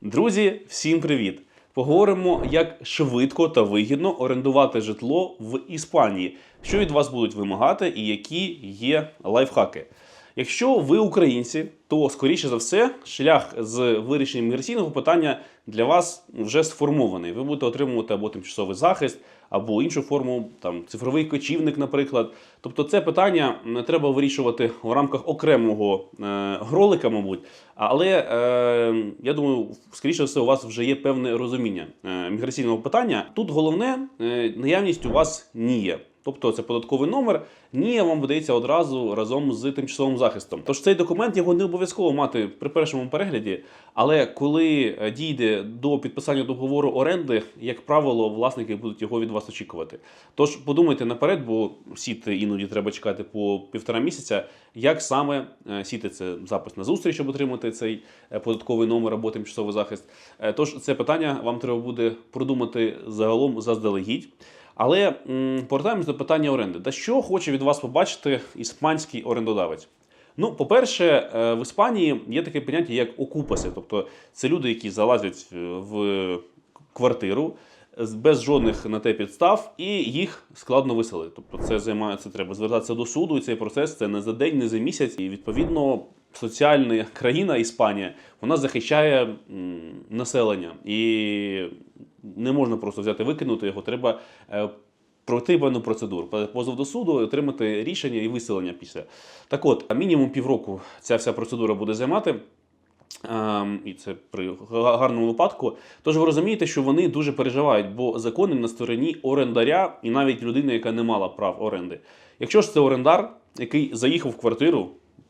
Друзі, всім привіт! Поговоримо, як швидко та вигідно орендувати житло в Іспанії, що від вас будуть вимагати і які є лайфхаки. Якщо ви українці, то скоріше за все шлях з вирішення міграційного питання для вас вже сформований. Ви будете отримувати або тимчасовий захист, або іншу форму, там цифровий кочівник, наприклад. Тобто, це питання не треба вирішувати у рамках окремого е, гролика, мабуть. Але е, я думаю, скоріше все, у вас вже є певне розуміння е, міграційного питання. Тут головне е, наявність у вас НІЄ. Тобто це податковий номер, НІЯ вам видається одразу разом з тимчасовим захистом. Тож цей документ його не обов'язково мати при першому перегляді, але коли е, дійде до підписання договору оренди, як правило, власники будуть його від вас очікувати. Тож подумайте наперед, бо сіти іноді треба чекати по півтора місяця. Як саме е, сіти це запис на зустріч, щоб отримати цей е, податковий номер або тимчасовий захист. Тож це питання вам треба буде продумати загалом заздалегідь. Але повертаємось до питання оренди. Та що хоче від вас побачити іспанський орендодавець? Ну, по-перше, е, в Іспанії є таке поняття, як окупаси. Тобто це люди, які залазять е, в квартиру без жодних на те підстав, і їх складно виселити. Тобто, це займає це треба звертатися до суду, і цей процес це не за день, не за місяць. І відповідно соціальна країна Іспанія вона захищає населення і не можна просто взяти викинути його. Треба е, пройти певну процедуру, позов до суду, отримати рішення і виселення після. Так от, мінімум півроку ця вся процедура буде займати. Ем, і це при гарному випадку. Тож ви розумієте, що вони дуже переживають, бо закони на стороні орендаря і навіть людини, яка не мала прав оренди. Якщо ж це орендар, який заїхав в квартиру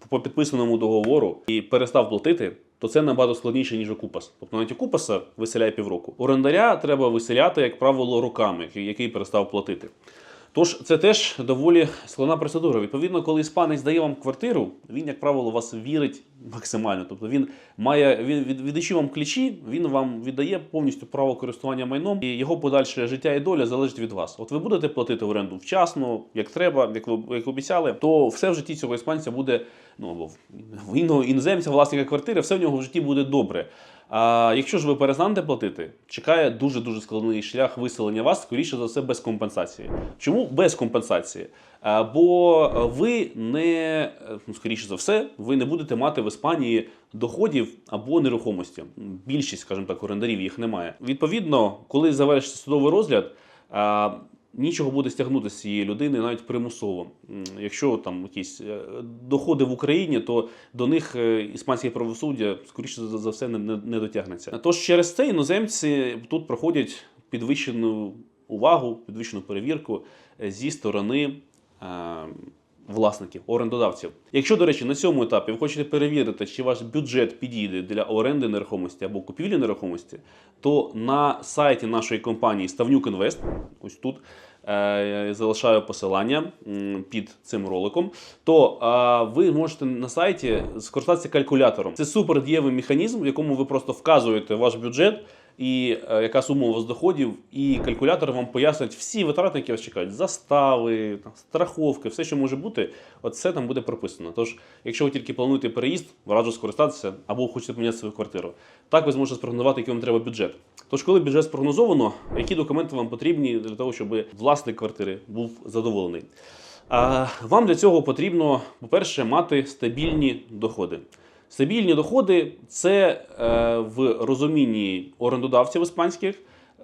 по підписаному договору і перестав платити, то це набагато складніше, ніж купас. Тобто навіть купаса виселяє півроку. Орендаря треба виселяти, як правило, руками, який- який перестав платити. Тож це теж доволі складна процедура. Відповідно, коли іспанець дає вам квартиру, він, як правило, вас вірить максимально. Тобто він має він від, віддаючи вам ключі, він вам віддає повністю право користування майном, і його подальше життя і доля залежить від вас. От ви будете платити оренду вчасно, як треба, як ви як обіцяли, то все в житті цього іспанця буде ну або в іноземця, власника квартири, все в нього в житті буде добре. А якщо ж ви перестанете платити, чекає дуже дуже складний шлях виселення вас, скоріше за все, без компенсації. Чому без компенсації? Бо ви не ну, скоріше за все, ви не будете мати в Іспанії доходів або нерухомості. Більшість, скажімо так, орендарів їх немає. Відповідно, коли завершиться судовий розгляд. Нічого буде стягнути з цієї людини навіть примусово. Якщо там якісь е, доходи в Україні, то до них е, іспанське правосуддя скоріше за все не, не, не дотягнеться. Тож через це іноземці тут проходять підвищену увагу, підвищену перевірку е, зі сторони. Власників, орендодавців. Якщо, до речі, на цьому етапі ви хочете перевірити, чи ваш бюджет підійде для оренди нерухомості або купівлі нерухомості, то на сайті нашої компанії Ставнюк Інвест, ось тут залишаю посилання під цим роликом, то е, ви можете на сайті скористатися калькулятором. Це супер дієвий механізм, в якому ви просто вказуєте ваш бюджет. І е, яка сума у вас доходів, і калькулятор вам пояснить всі витрати, які вас чекають: застави, страховки, все, що може бути, от це там буде прописано. Тож, якщо ви тільки плануєте переїзд, раджу скористатися або хочете поміняти свою квартиру. Так ви зможете спрогнозувати, який вам треба бюджет. Тож, коли бюджет спрогнозовано, які документи вам потрібні для того, щоб власник квартири був задоволений? А, вам для цього потрібно, по-перше, мати стабільні доходи. Стабільні доходи це е, в розумінні орендодавців іспанських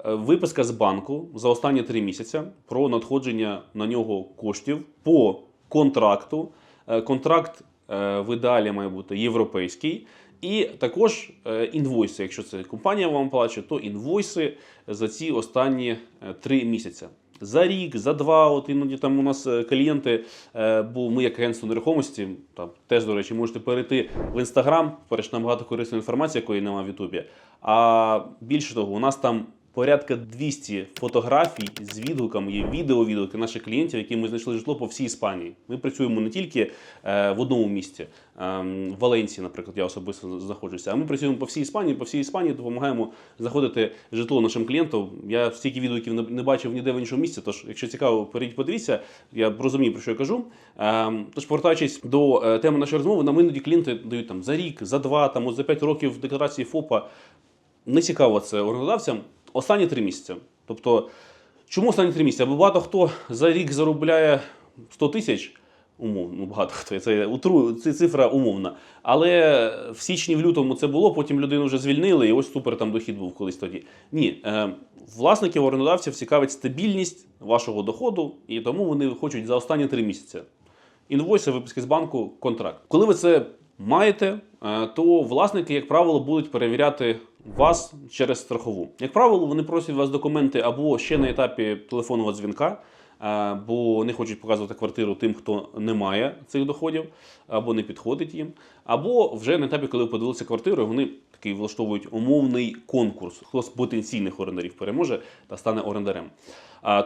е, виписка з банку за останні три місяці про надходження на нього коштів по контракту. Е, контракт е, в ідеалі має бути європейський. І також е, інвойси. Якщо це компанія вам плаче, то інвойси за ці останні е, три місяці. За рік, за два, от іноді там у нас е, клієнти, е, бо ми як агентство нерухомості, там теж, до речі, можете перейти в інстаграм, перш набагато корисної інформації, якої немає в Ютубі. А більше того, у нас там порядка 200 фотографій з відгуками, є відео-відгуки наших клієнтів, які ми знайшли житло по всій Іспанії. Ми працюємо не тільки е, в одному місті, е, в Валенції, наприклад, я особисто знаходжуся, а ми працюємо по всій Іспанії, по всій Іспанії допомагаємо знаходити житло нашим клієнтам. Я стільки відгуків не, бачив ніде в іншому місці. Тож, якщо цікаво, перейдіть, подивіться. Я розумію, про що я кажу. Е, тож, повертаючись до е, теми нашої розмови, нам іноді клієнти дають там за рік, за два, там от за п'ять років декларації ФОПа. не цікаво це орендодавцям останні три місяці. Тобто, чому останні три місяці? Бо багато хто за рік заробляє 100 тисяч. Умовно, ну багато хто це утру, це цифра умовна. Але в січні, в лютому це було, потім людину вже звільнили, і ось супер там дохід був колись тоді. Ні, е, власників орендодавців цікавить стабільність вашого доходу, і тому вони хочуть за останні три місяці. Інвойси, виписки з банку, контракт. Коли ви це маєте, е, то власники, як правило, будуть перевіряти вас через страхову. Як правило, вони просять вас документи або ще на етапі телефонного дзвінка, е, бо не хочуть показувати квартиру тим, хто не має цих доходів, або не підходить їм, або вже на етапі, коли ви подивилися квартиру, вони такий влаштовують умовний конкурс. Хто з потенційних орендарів переможе та стане орендарем.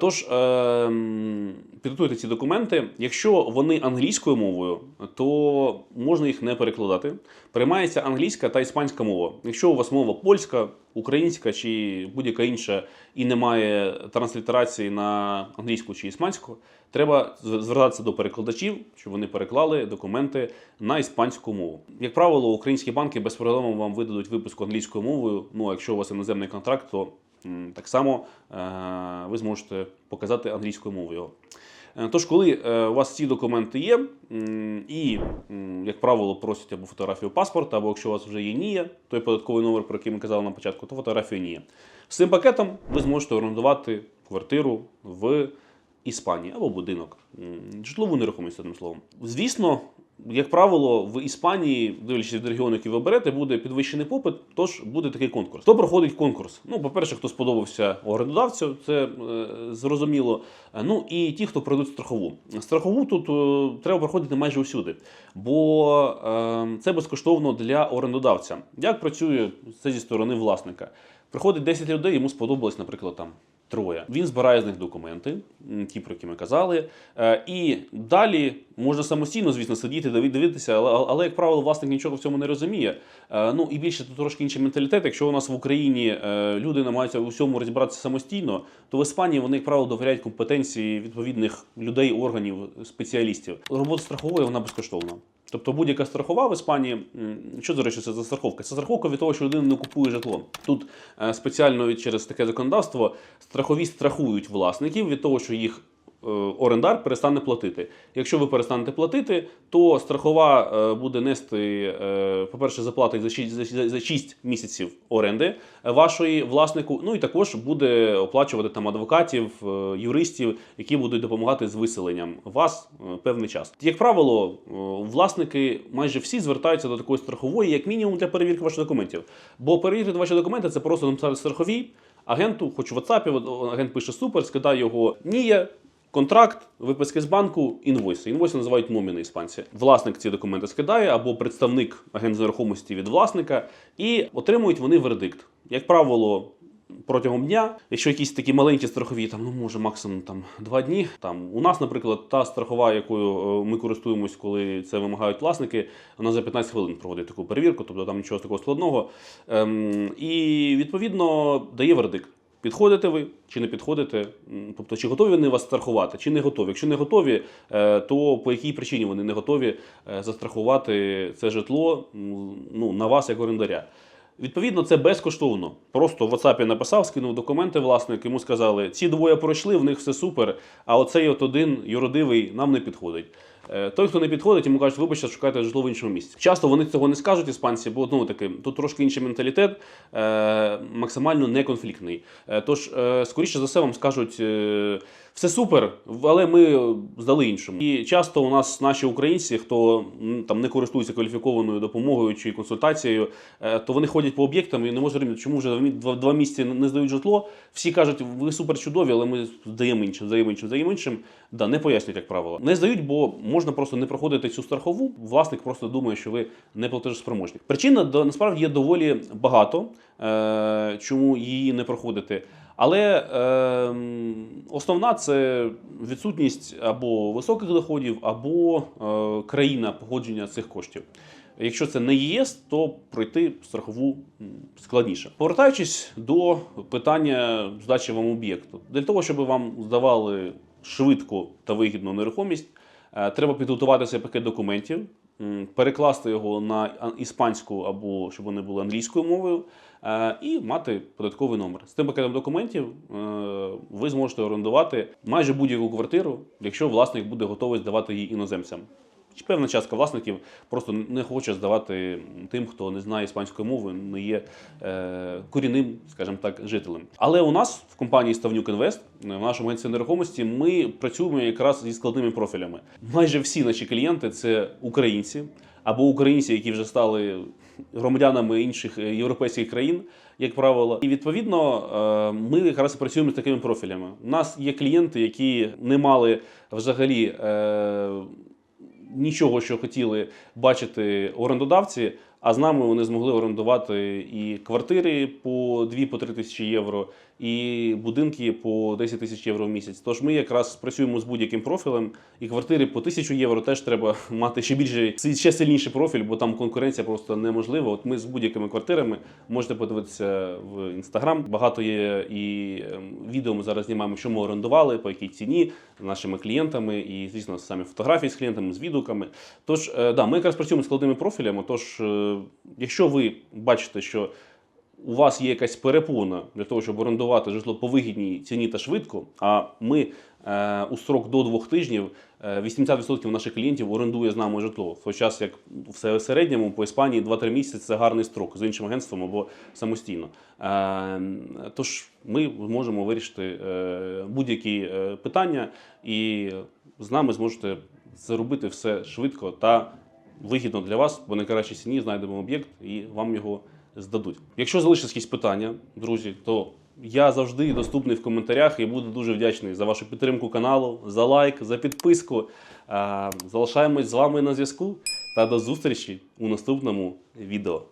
Тож ем, підготуйте ці документи. Якщо вони англійською мовою, то можна їх не перекладати. Приймається англійська та іспанська мова. Якщо у вас мова польська, українська чи будь-яка інша і немає транслітерації на англійську чи іспанську, треба звертатися до перекладачів, щоб вони переклали документи на іспанську мову. Як правило, українські банки без проблем вам видадуть випуск англійською мовою. Ну а якщо у вас іноземний контракт, то так само е, ви зможете показати англійською мовою. Е, Тож, коли е, у вас ці документи є, і, як правило, просять або фотографію паспорта, або якщо у вас вже є НІЯ, той податковий номер, про який ми казали на початку, то фотографію НІЯ. З цим пакетом ви зможете орендувати квартиру в Іспанії або будинок, житлову нерухомість, одним словом. Звісно, як правило, в Іспанії, дивлячись від регіону, який ви берете, буде підвищений попит, тож буде такий конкурс. Хто проходить конкурс? Ну, по-перше, хто сподобався орендодавцю, це е, зрозуміло. Е, Ну і ті, хто пройдуть страхову. Страхову тут е, треба проходити майже усюди, бо е, це безкоштовно для орендодавця. Як працює це зі сторони власника? Приходить 10 людей, йому сподобалось, наприклад, там троє. Він збирає з них документи, ті, про які ми казали. Е, І далі можна самостійно, звісно, сидіти, дивитися, але, але як правило, власник нічого в цьому не розуміє. Е, Ну і більше тут трошки інший менталітет. Якщо у нас в Україні е, люди намагаються у всьому розібратися самостійно, то в Іспанії вони, як правило, довіряють компетенції відповідних людей, органів, спеціалістів. Робота страхової вона безкоштовна. Тобто будь-яка страхова в Іспанії, що до речі, це за страховка? Це страховка від того, що людина не купує житло. Тут е, спеціально через таке законодавство страхові страхують власників від того, що їх орендар перестане платити. Якщо ви перестанете платити, то страхова е, буде нести, е, по-перше, заплатить за 6, за, за 6 місяців оренди е, вашої власнику. Ну і також буде оплачувати там адвокатів, е, юристів, які будуть допомагати з виселенням вас е, певний час. Як правило, е, власники майже всі звертаються до такої страхової, як мінімум, для перевірки ваших документів. Бо перевірити ваші документи це просто написати страховій. Агенту, хоч в WhatsApp, агент пише супер, скидає його НІЯ, контракт, виписки з банку, інвойси. Інвойси називають номіни іспанці. Власник ці документи скидає або представник агент з нерухомості від власника, і отримують вони вердикт. Як правило, протягом дня, якщо якісь такі маленькі страхові, там ну може максимум там два дні. Там у нас, наприклад, та страхова, якою е, ми користуємось, коли це вимагають власники, вона за 15 хвилин проводить таку перевірку, тобто там нічого такого складного. Ем, і відповідно дає вердикт. Підходите ви чи не підходите? Тобто, чи готові вони вас страхувати, чи не готові? Якщо не готові, е, то по якій причині вони не готові е, застрахувати це житло ну, на вас як орендаря? Відповідно, це безкоштовно. Просто в WhatsApp написав, скинув документи власник, йому сказали, ці двоє пройшли, в них все супер, а оцей от один юродивий нам не підходить. Е, Той, хто не підходить, йому кажуть, вибачте, шукайте житло в іншому місці. Часто вони цього не скажуть, іспанці, бо ну, таки, тут трошки інший менталітет, е, максимально неконфліктний. Е, тож, е, скоріше за все, вам скажуть, е, все супер, але ми здали іншому. І часто у нас наші українці, хто там не користується кваліфікованою допомогою чи консультацією, е, то вони ходять по об'єктам і не можуть зрозуміти, чому вже два, два місяці не здають житло. Всі кажуть, ви супер чудові, але ми здаємо іншим, здаємо іншим, здаємо іншим. Да, не пояснюють, як правило. Не здають, бо можна просто не проходити цю страхову. Власник просто думає, що ви не платежоспроможні. Причин до- насправді є доволі багато, е, чому її не проходити. Але е, основна це відсутність або високих доходів, або е, країна погодження цих коштів. Якщо це не ЄС, то пройти страхову складніше. Повертаючись до питання здачі вам об'єкту, для того, щоб вам здавали швидко та вигідно нерухомість, треба підготувати цей пакет документів, перекласти його на іспанську або щоб вони були англійською мовою. е, і мати податковий номер. З тим пакетом документів е, ви зможете орендувати майже будь-яку квартиру, якщо власник буде готовий здавати її іноземцям. Певна частка власників просто не хоче здавати тим, хто не знає іспанської мови, не є е, корінним, скажімо так, жителем. Але у нас в компанії Ставнюк Інвест, в нашому агентстві нерухомості, ми працюємо якраз зі складними профілями. Майже всі наші клієнти це українці або українці, які вже стали громадянами інших е, європейських країн, як правило. І відповідно е, ми якраз працюємо з такими профілями. У нас є клієнти, які не мали взагалі. е, нічого, що хотіли бачити орендодавці, а з нами вони змогли орендувати і квартири по 2-3 тисячі євро, і будинки по 10 тисяч євро в місяць. Тож ми якраз працюємо з будь-яким профілем, і квартири по 1000 євро теж треба мати ще більше, ще сильніший профіль, бо там конкуренція просто неможлива. От ми з будь-якими квартирами можете подивитися в інстаграм. Багато є і ем, відео ми зараз знімаємо, що ми орендували, по якій ціні з нашими клієнтами, і звісно, самі фотографії з клієнтами, з відгуками. Тож, е, да, ми якраз працюємо з складними профілями. Тож, е, якщо ви бачите, що у вас є якась перепона для того, щоб орендувати житло по вигідній ціні та швидко, а ми е, у строк до двох тижнів е, 80% наших клієнтів орендує з нами житло. В той час, як в середньому по Іспанії 2-3 місяці це гарний строк з іншим агентством або самостійно. Е, тож ми можемо вирішити е, будь-які е, питання, і з нами зможете зробити все швидко та вигідно для вас, бо найкращій ціні знайдемо об'єкт і вам його здадуть. Якщо залишились якісь питання, друзі, то я завжди доступний в коментарях і буду дуже вдячний за вашу підтримку каналу, за лайк, за підписку. Е, Залишаємось з вами на зв'язку та до зустрічі у наступному відео.